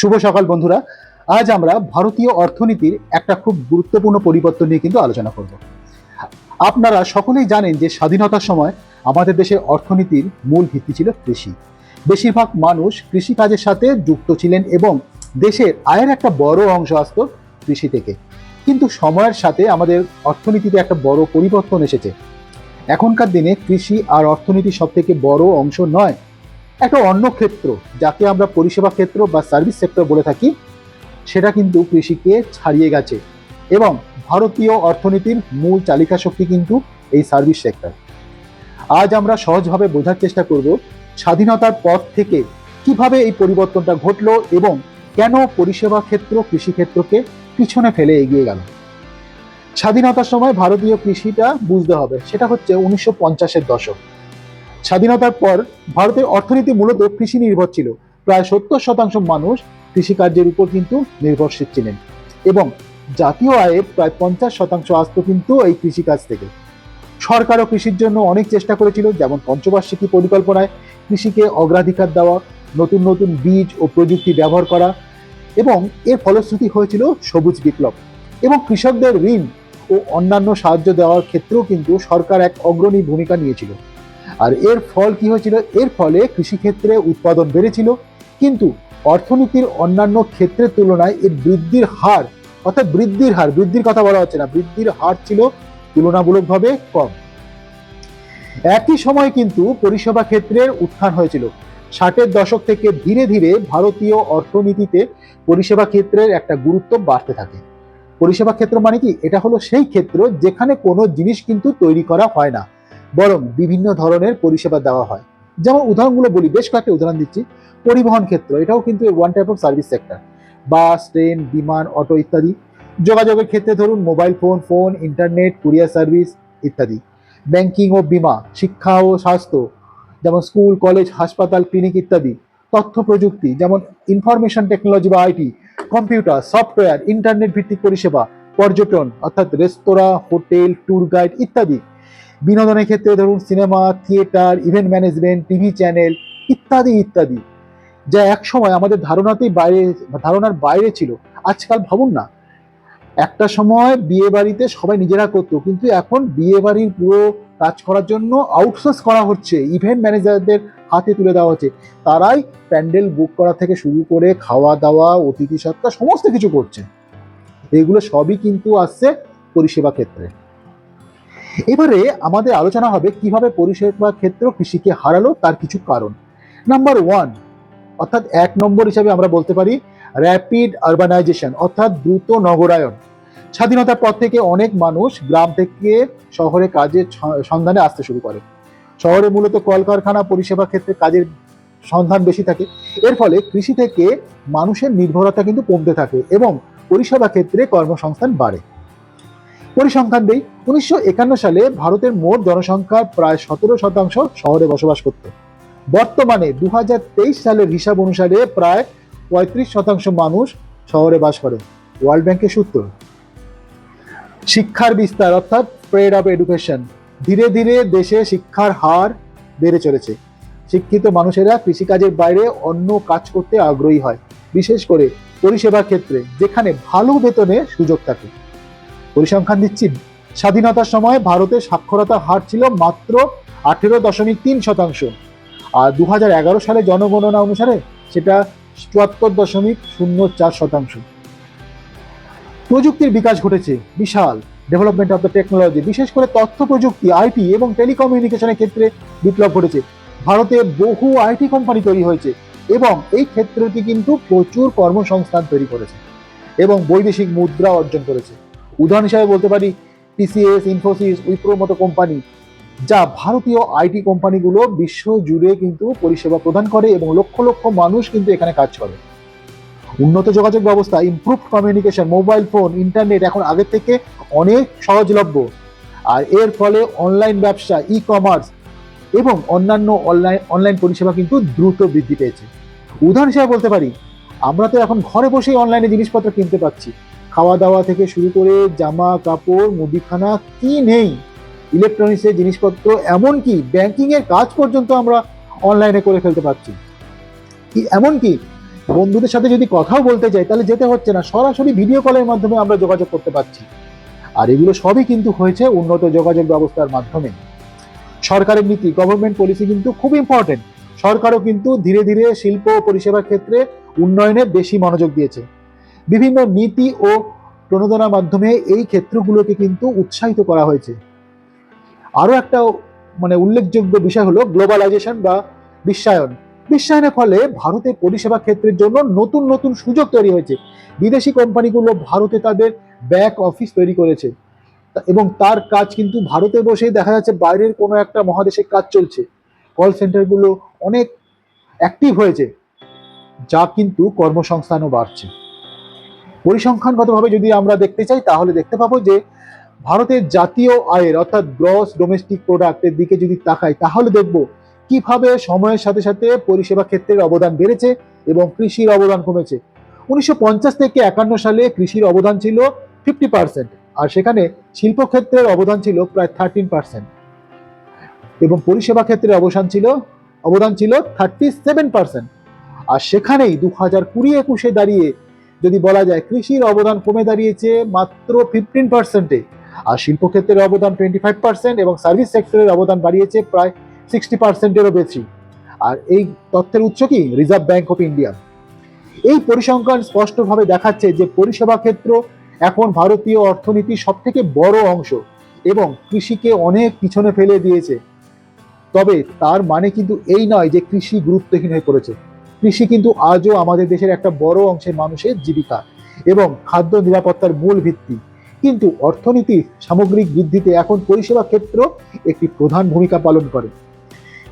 শুভ সকাল বন্ধুরা। আজ আমরা ভারতীয় অর্থনীতির একটা খুব গুরুত্বপূর্ণ পরিবর্তন নিয়ে কিন্তু আলোচনা করব। আপনারা সকলেই জানেন যে স্বাধীনতার সময় আমাদের দেশের অর্থনীতির মূল ভিত্তি ছিল কৃষি। বেশিরভাগ মানুষ কৃষিকাজের সাথে যুক্ত ছিলেন এবং দেশের আয়ের একটা বড় অংশ আসতো কৃষি থেকে। কিন্তু সময়ের সাথে আমাদের অর্থনীতিতে একটা বড় পরিবর্তন এসেছে। এখনকার দিনে কৃষি আর অর্থনীতি সব থেকে বড় অংশ নয় একটা অন্য ক্ষেত্র, যাকে আমরা পরিষেবা ক্ষেত্র বা সার্ভিস সেক্টর বলে থাকি, সেটা কিন্তু কৃষিকে ছাড়িয়ে গেছে এবং ভারতীয় অর্থনীতির মূল চালিকা শক্তি কিন্তু এই সার্ভিস সেক্টর আজ আমরা সহজভাবে বোঝার চেষ্টা করব স্বাধীনতার পর থেকে কীভাবে এই পরিবর্তনটা ঘটলো এবং কেন পরিষেবা ক্ষেত্র কৃষিক্ষেত্রকে পিছনে ফেলে এগিয়ে গেল। স্বাধীনতার সময় ভারতীয় কৃষিটা বুঝতে হবে, সেটা হচ্ছে উনিশশো পঞ্চাশের দশক। স্বাধীনতার পর ভারতের অর্থনীতি মূলত কৃষি নির্ভর ছিল। প্রায় সত্তর শতাংশ মানুষ কৃষিকার্যের উপর কিন্তু নির্ভরশীল ছিলেন এবং জাতীয় আয়ের প্রায় পঞ্চাশ শতাংশ আসতো কিন্তু এই কৃষিকাজ থেকে। সরকারও কৃষির জন্য অনেক চেষ্টা করেছিল, যেমন পঞ্চবার্ষিকী পরিকল্পনায় কৃষিকে অগ্রাধিকার দেওয়া, নতুন নতুন বীজ ও প্রযুক্তি ব্যবহার করা এবং এর ফলশ্রুতি হয়েছিল সবুজ বিপ্লব এবং কৃষকদের ঋণ ও অন্যান্য সাহায্য দেওয়ার ক্ষেত্রেও কিন্তু সরকার এক অগ্রণী ভূমিকা নিয়েছিল। আর এর ফল কি হয়েছিল? এর ফলে কৃষিক্ষেত্রে উৎপাদন বেড়েছিল, কিন্তু অর্থনীতির অন্যান্য ক্ষেত্রের তুলনায় এর বৃদ্ধির হার, অর্থাৎ বৃদ্ধির হার, বৃদ্ধির কথা বলা হচ্ছে না, বৃদ্ধির হার ছিল তুলনামূলকভাবে কম। একই সময় কিন্তু পরিষেবা ক্ষেত্রের উত্থান হয়েছিল। ষাটের দশক থেকে ধীরে ধীরে ভারতীয় অর্থনীতিতে পরিষেবা ক্ষেত্রের একটা গুরুত্ব বাড়তে থাকে। পরিষেবা ক্ষেত্র মানে কি? এটা হলো সেই ক্ষেত্র যেখানে কোনো জিনিস কিন্তু তৈরি করা হয় না। বরং বিভিন্ন ধরনের পরিষেবা দেওয়া হয়। যেমন উদাহরণগুলো বলি, বেশ কয়েকটা উদাহরণ দিচ্ছি। পরিবহন ক্ষেত্র, এটাও কিন্তু one type of service sector bus, train, বিমান, অটো ইত্যাদি। যোগাযোগের ক্ষেত্রে ধরুন mobile phone phone internet courier service ইত্যাদি। ব্যাংকিং ও বিমা, শিক্ষা ও স্বাস্থ্য, যেমন স্কুল কলেজ হাসপাতাল ক্লিনিক ইত্যাদি। তথ্য প্রযুক্তি, যেমন ইনফরমেশন টেকনোলজি বা আইটি কম্পিউটার সফটওয়্যার ইন্টারনেট ভিত্তিক পরিষেবা, পর্যটন, অর্থাৎ রেস্তোরাঁ হোটেল ট্যুর গাইড ইত্যাদি। বিনোদনের ক্ষেত্রে ধরুন cinema, theatre event management TV channel ইত্যাদি ইত্যাদি। যা এক সময় আমাদের ধারণাতেই বাইরে, ধারণার বাইরে ছিল। আজকাল ভাবুন না। একটা সময় বিয়ে বাড়িতে সবাই নিজেরা করতো, কিন্তু এখন বিয়ে বাড়ির পুরো কাজ করার জন্য আউটসোর্স করা হচ্ছে। ইভেন্ট ম্যানেজারদের হাতে তুলে দেওয়া হচ্ছে। তারাই প্যান্ডেল বুক করা থেকে শুরু করে খাওয়া দাওয়া, অতিথি সত্তা সমস্ত কিছু করছে। এগুলো সবই কিন্তু আসছে পরিষেবা ক্ষেত্রে। এবারে আমাদের আলোচনা হবে কীভাবে পরিষেবা ক্ষেত্র কৃষিকে হারালো তার কিছু কারণ। নাম্বার ওয়ান অর্থাৎ এক নম্বর হিসাবে আমরা বলতে পারি র্যাপিড আরবানাইজেশন অর্থাৎ দ্রুত নগরায়ন। স্বাধীনতার পর থেকে অনেক মানুষ গ্রাম থেকে শহরে কাজের সন্ধানে আসতে শুরু করে। শহরে মূলত কলকারখানা পরিষেবা ক্ষেত্রে কাজের সন্ধান বেশি থাকে। এর ফলে কৃষি থেকে মানুষের নির্ভরতা কিন্তু কমতে থাকে এবং পরিষেবা ক্ষেত্রে কর্মসংস্থান বাড়ে। পরিসংখ্যান দেই, উনিশশো একান্ন সালে ভারতের মোট জনসংখ্যার প্রায় সতেরো শতাংশ শহরে বসবাস করত। বর্তমানে দু সালের হিসাব অনুসারে প্রায় পঁয়ত্রিশ শতাংশ মানুষ শহরে বাস করে, ওয়ার্ল্ড ব্যাংকের সূত্র। শিক্ষার বিস্তার, অর্থাৎ স্প্রেড অফ এডুকেশন ধীরে ধীরে দেশে শিক্ষার হার বেড়ে চলেছে। শিক্ষিত মানুষেরা কৃষিকাজের বাইরে অন্য কাজ করতে আগ্রহী হয়, বিশেষ করে পরিষেবা ক্ষেত্রে, যেখানে ভালো বেতনে সুযোগ থাকে। পরিসংখ্যান দিচ্ছি। স্বাধীনতার সময় ভারতের সাক্ষরতার হার ছিল মাত্র আঠেরো দশমিক তিন শতাংশ। আর দু সালে জনগণনা অনুসারে সেটা চুয়াত্তর দশমিক শূন্য চার শতাংশ। প্রযুক্তির বিকাশ ঘটেছে। বিশাল ডেভেলপমেন্ট অফ দ্য টেকনোলজি বিশেষ করে তথ্য প্রযুক্তি আইটি এবং টেলিকমিউনিকেশনের ক্ষেত্রে বিপ্লব ঘটেছে। ভারতে বহু আইটি কোম্পানি তৈরি হয়েছে এবং এই ক্ষেত্রটি কিন্তু প্রচুর কর্মসংস্থান তৈরি করেছে এবং বৈদেশিক মুদ্রা অর্জন করেছে। উদাহরণ হিসাবে বলতে পারি টিসিএস ইনফোসিস উইপ্রোর মতো কোম্পানি যা ভারতীয় আইটি কোম্পানিগুলো বিশ্ব জুড়ে কিন্তু পরিষেবা প্রদান করে এবং লক্ষ লক্ষ মানুষ কিন্তু এখানে কাজ করে। উন্নত যোগাযোগ ব্যবস্থা improve communication mobile phone internet এখন আগের থেকে অনেক সহজলভ্য। আর এর ফলে অনলাইন ব্যবসা ই কমার্স এবং অন্যান্য অনলাইন অনলাইন পরিষেবা কিন্তু দ্রুত বৃদ্ধি পেয়েছে। উদাহরণ হিসাবে বলতে পারি, আমরা তো এখন ঘরে বসেই অনলাইনে জিনিসপত্র কিনতে পাচ্ছি। খাওয়া দাওয়া থেকে শুরু করে জামা কাপড় মুদিখানা, কি নেই? ইলেকট্রনিক্সের জিনিসপত্র, এমনকি ব্যাংকিং এর কাজ পর্যন্ত আমরা অনলাইনে করে ফেলতে পারছি। এমনকি বন্ধুদের সাথে যদি কথাও বলতে চাই তাহলে যেতে হচ্ছে না, সরাসরি ভিডিও কলের মাধ্যমে আমরা যোগাযোগ করতে পারছি। আর এগুলো সবই কিন্তু হয়েছে উন্নত যোগাযোগ ব্যবস্থার মাধ্যমে। সরকারের নীতি গভর্নমেন্ট পলিসি কিন্তু খুব ইম্পর্টেন্ট সরকারও কিন্তু ধীরে ধীরে শিল্প ও পরিষেবার ক্ষেত্রে উন্নয়নে বেশি মনোযোগ দিয়েছে। বিভিন্ন নীতি ও প্রণোদনার মাধ্যমে এই ক্ষেত্রগুলোকে কিন্তু উৎসাহিত করা হয়েছে। আরও একটা মানে উল্লেখযোগ্য বিষয় হলো গ্লোবালাইজেশন বা বিশ্বায়ন। বিশ্বায়নের ফলে ভারতে পরিষেবা ক্ষেত্রের জন্য নতুন নতুন সুযোগ তৈরি হয়েছে। বিদেশি কোম্পানিগুলো ভারতে তাদের ব্যাক অফিস তৈরি করেছে। এবং তার কাজ কিন্তু ভারতে বসেই দেখা যাচ্ছে বাইরের কোনো একটা মহাদেশে কাজ চলছে। কল সেন্টারগুলো অনেক অ্যাক্টিভ হয়েছে, যা কিন্তু কর্মসংস্থানও বাড়ছে। পরিসংখ্যানগতভাবে যদি আমরা দেখতে চাই, তাহলে দেখতে পাবো যে ভারতের জাতীয় আয়ের, অর্থাৎ গ্রস ডোমেস্টিক প্রোডাক্টের দিকে যদি তাকাই, তাহলে দেখব কীভাবে সময়ের সাথে সাথে পরিষেবা ক্ষেত্রের অবদান বেড়েছে এবং কৃষির অবদান কমেছে। উনিশশো পঞ্চাশ থেকে একান্ন সালে কৃষির অবদান ছিল ফিফটি পার্সেন্ট আর সেখানে শিল্পক্ষেত্রের অবদান ছিল প্রায় থার্টিন পার্সেন্ট এবং পরিষেবা ক্ষেত্রের অবসান ছিল, অবদান ছিল থার্টি সেভেন পার্সেন্ট আর সেখানেই দু হাজার কুড়ি একুশে দাঁড়িয়ে যদি বলা যায় কৃষির অবদান কমে দাঁড়িয়েছে মাত্র ফিফটিন পার্সেন্টে আর শিল্পক্ষেত্রের অবদান টোয়েন্টি ফাইভ পার্সেন্ট এবং সার্ভিস সেক্টরের অবদান বাড়িয়েছে প্রায় সিক্সটি পার্সেন্টেরও বেশি। আর এই তথ্যের উৎস কি? রিজার্ভ ব্যাংক অফ ইন্ডিয়া এই পরিসংখ্যান স্পষ্টভাবে দেখাচ্ছে যে পরিষেবা ক্ষেত্র এখন ভারতীয় অর্থনীতির সব থেকে বড় অংশ এবং কৃষিকে অনেক পিছনে ফেলে দিয়েছে। তবে তার মানে কিন্তু এই নয় যে কৃষি গুরুত্বহীন হয়ে পড়েছে। কৃষি কিন্তু আজও আমাদের দেশের একটা বড় অংশের মানুষের জীবিকা এবং খাদ্য নিরাপত্তার মূল ভিত্তি। কিন্তু অর্থনীতির সামগ্রিক বৃদ্ধিতে এখন পরিষেবা ক্ষেত্র একটি প্রধান ভূমিকা পালন করে।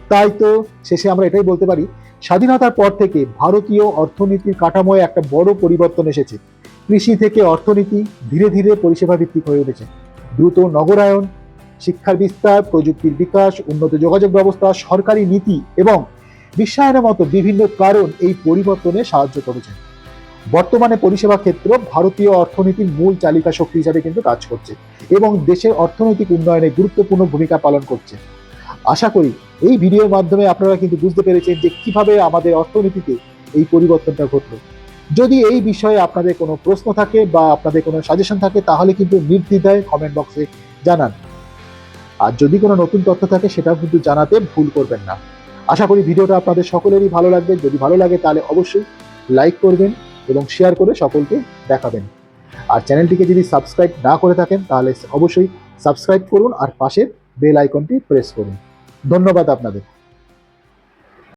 তাই তো শেষে আমরা এটাই বলতে পারি, স্বাধীনতার পর থেকে ভারতীয় অর্থনীতির কাঠামোয় একটা বড় পরিবর্তন এসেছে। কৃষি থেকে অর্থনীতি ধীরে ধীরে পরিষেবা ভিত্তিক হয়ে উঠেছে। দ্রুত নগরায়ন, শিক্ষার বিস্তার, প্রযুক্তির বিকাশ, উন্নত যোগাযোগ ব্যবস্থা, সরকারি নীতি এবং বিশ্বায়নের মতো বিভিন্ন কারণ এই পরিবর্তনে সাহায্য করেছে। বর্তমানে পরিষেবা ক্ষেত্র ভারতীয় অর্থনীতির মূল চালিকা শক্তি হিসাবে কিন্তু কাজ করছে এবং দেশের অর্থনৈতিক উন্নয়নে গুরুত্বপূর্ণ ভূমিকা পালন করছে। আশা করি এই ভিডিওর মাধ্যমে আপনারা কিন্তু বুঝতে পেরেছেন যে কীভাবে আমাদের অর্থনীতিতে এই পরিবর্তনটা ঘটলো। যদি এই বিষয়ে আপনাদের কোনো প্রশ্ন থাকে বা আপনাদের কোনো সাজেশন থাকে, তাহলে কিন্তু নির্দ্বিধায় কমেন্ট বক্সে জানান। আর যদি কোনো নতুন তথ্য থাকে, সেটাও কিন্তু জানাতে ভুল করবেন না। আশা করি ভিডিওটা আপনাদের সকলেরই ভালো লাগবে। যদি ভালো লাগে তাহলে অবশ্যই লাইক করবেন এবং শেয়ার করে সকলকে দেখাবেন। আর চ্যানেলটিকে যদি সাবস্ক্রাইব না করে থাকেন, তাহলে অবশ্যই সাবস্ক্রাইব করুন আর পাশের বেল আইকনটি প্রেস করুন। ধন্যবাদ আপনাদের।